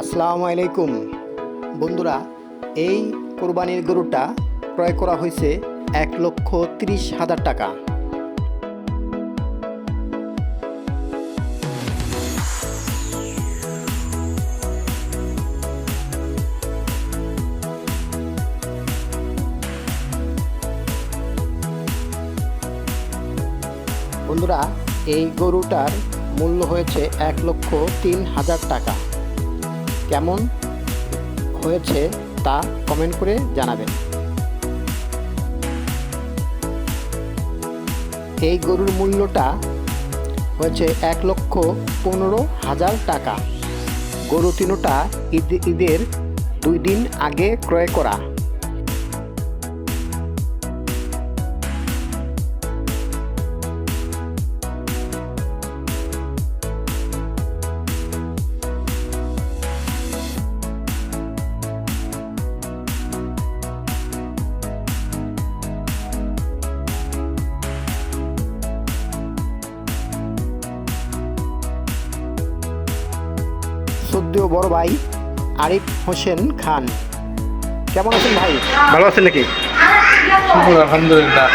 আসসালামু আলাইকুম। বন্ধুরা, এই কোরবানির গরুটা ক্রয় করা হয়েছে এক লক্ষ তিরিশ হাজার টাকা। বন্ধুরা, এই গরুটার মূল্য হয়েছে এক লক্ষ তিন হাজার টাকা। কেমন হয়েছে তা কমেন্ট করে জানাবেন। এই গরুর মূল্যটা হয়েছে এক লক্ষ পনেরো হাজার টাকা। গরু তিনোটা ঈদ, ঈদের দুই দিন আগে ক্রয় করা। সদ্য বড় ভাই আরিফ হোসেন খান। কেমন আছেন ভাই? ভালো আছেন নাকি? আলহামদুলিল্লাহ।